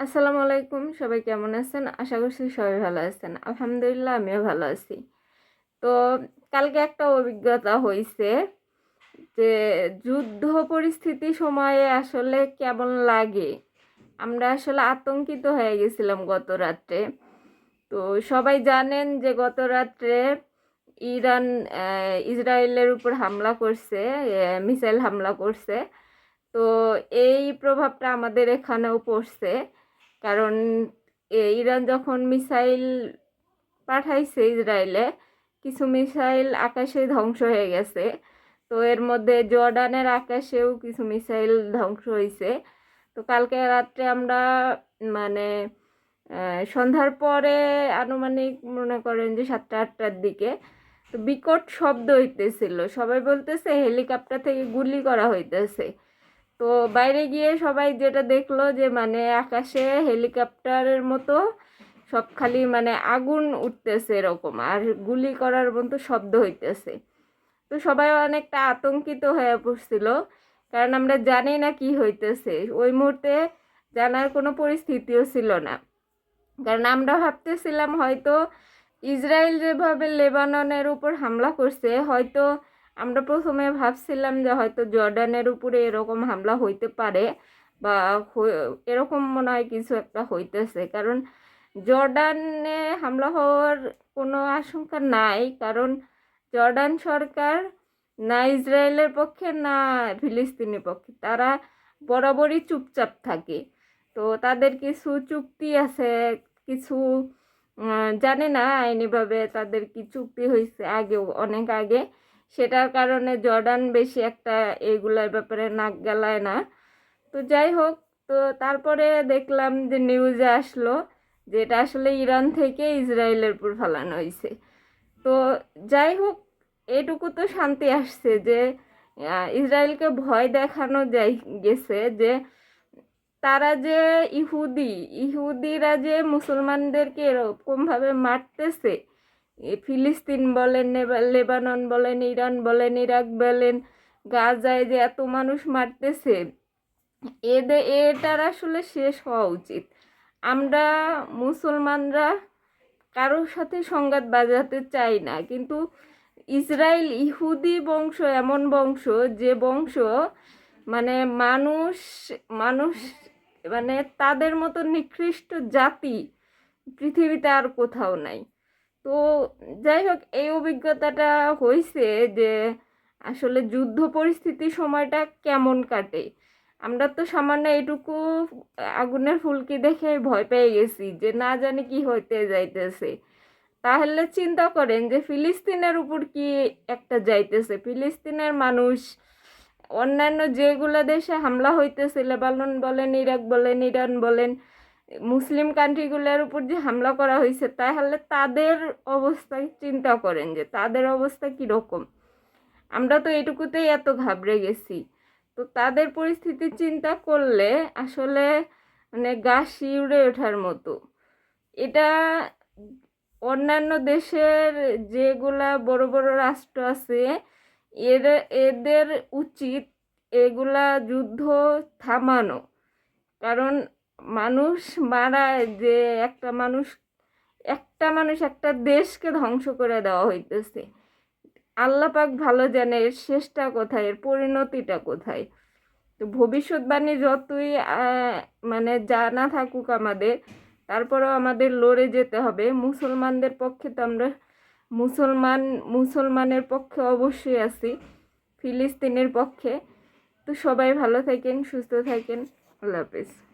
আসসালামু আলাইকুম, সবাই কেমন আছেন? আশা করছি সবাই ভালো আছেন। আলহামদুলিল্লাহ, আমিও ভালো আছি। তো কালকে একটা অভিজ্ঞতা হয়েছে যে যুদ্ধ পরিস্থিতি সময়ে আসলে কেমন লাগে? আমরা আসলে আতঙ্কিত হয়ে গেছিলাম গত রাত্রে। তো সবাই জানেন যে গত রাত্রে ইরান ইসরায়েলের উপর হামলা করছে মিসাইল হামলা করছে। তো এই প্রভাবটা আমাদের এখানেও পড়ছে। কারণ ইরান যখন মিসাইল পাঠাইছে ইসরায়েলে, কিছু মিসাইল আকাশে ধ্বংস হয়ে গেছে। তো এর মধ্যে জর্ডানের আকাশেও কিছু মিসাইল ধ্বংস হয়েছে তো কালকে রাত্রে আমরা মানে সন্ধ্যার পরে আনুমানিক মনে করেন যে সাতটা, আটটার দিকে, তো বিকট শব্দ হইতেছিল। সবাই বলতেছে, হেলিকপ্টার থেকে গুলি করা হইতেছে। তো বাইরে গিয়ে সবাই যেটা দেখল যে মানে আকাশে হেলিকপ্টারের মতো সব খালি মানে আগুন উঠতেছে এরকম, আর গুলি করার মতো শব্দ হইতেছে। তো সবাই অনেকটা আতঙ্কিত হয়ে পড়ছিল, কারণ আমরা জানি না কি হইতেছে। ওই মুহূর্তে জানার কোনো পরিস্থিতিও ছিল না। কারণ আমরা ভাবতেছিলাম হয়তো ইসরায়েল যেভাবে লেবাননের উপর হামলা করছে, হয়তো আমরা প্রথমে ভাবছিলাম যে হয়তো জর্ডানের উপরে এরকম হামলা হইতে পারে বা এরকম মনে হয় কিছু একটা হইতেছে। কারণ জর্ডানে হামলা হওয়ার কোনো আশঙ্কা নাই, কারণ জর্ডান সরকার না ইসরায়েলের পক্ষে, না ফিলিস্তিনের পক্ষে, তারা বরাবরই চুপচাপ থাকে। তো তাদের কিছু চুক্তি আছে, কিছু জানে না আইনিভাবে তাদের কি চুক্তি হয়েছে আগেও, অনেক আগে। সেটার কারণে জর্ডান বেশি একটা এগুলার ব্যাপারে নাক গেলায় না। তো যাই হোক, তো তারপরে দেখলাম যে নিউজে আসলো যে এটা আসলে ইরান থেকে ইসরায়েলের উপর ফালানো হয়েছে তো যাই হোক, এটুকু তো শান্তি আসছে যে ইসরায়েলকে ভয় দেখানো যাই গেছে যে তারা যে ইহুদি, ইহুদিরা যে মুসলমানদেরকে এরকমভাবে মারতেছে ফিলিস্তিন বলেন লেবানন বলেন, ইরান বলেন, ইরাক বলেন, গাজায় যে এত মানুষ মারতেছে এদের এটার আসলে শেষ হওয়া উচিত। আমরা মুসলমানরা কারোর সাথে সংঘাত বাজাতে চাই না, কিন্তু ইসরায়েল ইহুদি বংশ এমন বংশ, যে বংশ মানে মানুষ মানুষ মানে তাদের মতো নিকৃষ্ট জাতি পৃথিবীতে আর কোথাও নাই। তো যাই হোক, এই অভিজ্ঞতাটা হয়েছে যে আসলে যুদ্ধ পরিস্থিতি সময়টা কেমন কাটে। আমরা তো সামান্য এটুকু আগুনের ফুলকি দেখে ভয় পেয়ে গেছি যে না জানি কি হইতে যাইতেছে। তাহলে চিন্তা করেন যে ফিলিস্তিনের উপর কি একটা যাইতেছে? ফিলিস্তিনের মানুষ অন্যান্য যেগুলো দেশে হামলা হইতেছে, লেবানন বলেন, ইরাক বলেন, ইরান বলেন মুসলিম কান্ট্রিগুলোর উপর যে হামলা করা হয়েছে, তাহলে তাদের অবস্থা চিন্তা করেন যে তাদের অবস্থা কীরকম। আমরা তো এটুকুতেই এত ঘাবড়ে গেছি। তো তাদের পরিস্থিতি চিন্তা করলে আসলে মানে গা শিউড়ে ওঠার মতো। এটা অন্যান্য দেশের যেগুলা বড় বড় রাষ্ট্র আছে, এর, এদের উচিত এগুলা যুদ্ধ থামানো। কারণ মানুষ মারায় যে একটা মানুষ একটা মানুষ একটা দেশকে ধ্বংস করে দেওয়া হইতেছে। আল্লাপাক ভালো জানে এর শেষটা কোথায়, এর পরিণতিটা কোথায়। তো ভবিষ্যৎবাণী যতই মানে জানা থাকুক আমাদের, তারপরেও আমাদের লড়ে যেতে হবে। মুসলমানদের পক্ষে তো আমরা, মুসলমান, মুসলমানের পক্ষে অবশ্যই আছি, ফিলিস্তিনের পক্ষে। তো সবাই ভালো থাকেন, সুস্থ থাকেন। আল্লাহ হাফেজ।